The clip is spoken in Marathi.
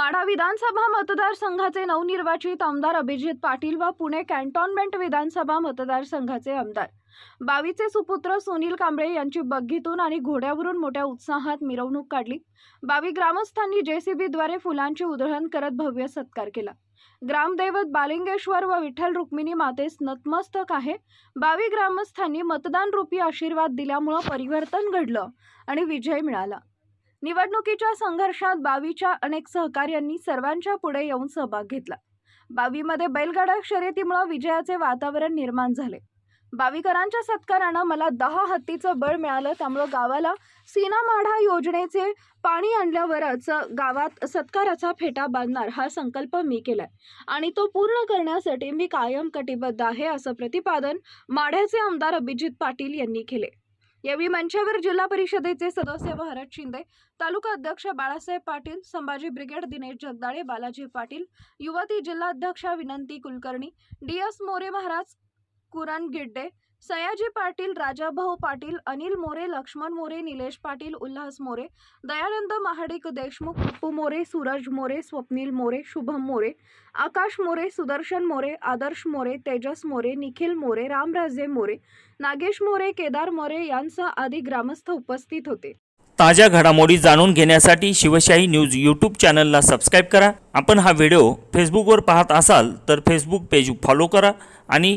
माढा विधानसभा मतदारसंघाचे नवनिर्वाचित आमदार अभिजित पाटील व पुणे कॅन्टॉनमेंट विधानसभा मतदारसंघाचे आमदार. बावीचे सुपुत्र सुनील कांबळे यांची बग्गीतून आणि घोड्यावरून मोठ्या उत्साहात मिरवणूक काढली. बावी ग्रामस्थांनी जेसीबीद्वारे फुलांची उधळण करत भव्य सत्कार केला. ग्रामदैवत बालिंगेश्वर व विठ्ठल रुक्मिणी मातेस नतमस्तक आहे. बावी ग्रामस्थांनी मतदान रूपी आशीर्वाद दिल्यामुळं परिवर्तन घडलं आणि विजय मिळाला. निवडणुकीच्या संघर्षात बावीच्या अनेक सहकार्यांनी सर्वांच्या पुढे येऊन सहभाग घेतला. बावीमध्ये बैलगाडा शर्यतीमुळे विजयाचे वातावरण निर्माण झाले. बावीकरांच्या सत्कारानं मला दहा हत्तीचं बळ मिळालं त्यामुळं गावाला सीना माढा योजनेचे पाणी आणल्यावरच गावात सत्काराचा फेटा बांधणार हा संकल्प मी केलाय. आणि तो पूर्ण करण्यासाठी मी कायम कटिबद्ध आहे असं प्रतिपादन माढ्याचे आमदार अभिजित पाटील यांनी केले. यावेळी मंचावर जिल्हा परिषदेचे सदस्य भारत शिंदे तालुका अध्यक्ष बाळासाहेब पाटील संभाजी ब्रिगेड दिनेश जगदाळे बालाजी पाटील युवती जिल्हाध्यक्षा विनंती कुलकर्णी डी एस मोरे महाराज कुरण गिड्डे सयाजी पाटील राजाभाऊ पाटील अनिल मोरे लक्ष्मण मोरे निलेश पाटील उल्हास मोरे दयानंद महाडिक देशमुख पप्पू मोरे सूरज मोरे स्वप्नील मोरे शुभम मोरे आकाश मोरे सुदर्शन मोरे आदर्श मोरे तेजस मोरे निखिल मोरे रामराजे मोरे नागेश मोरे केदार मोरे यांसह आदी ग्रामस्थ उपस्थित होते. ताज्या घडामोडी जाणून घेण्यासाठी शिवशाही न्यूज यूट्यूब चॅनलला सबस्क्राईब करा. आपण हा व्हिडिओ फेसबुकवर पाहत असाल तर फेसबुक पेज फॉलो करा आणि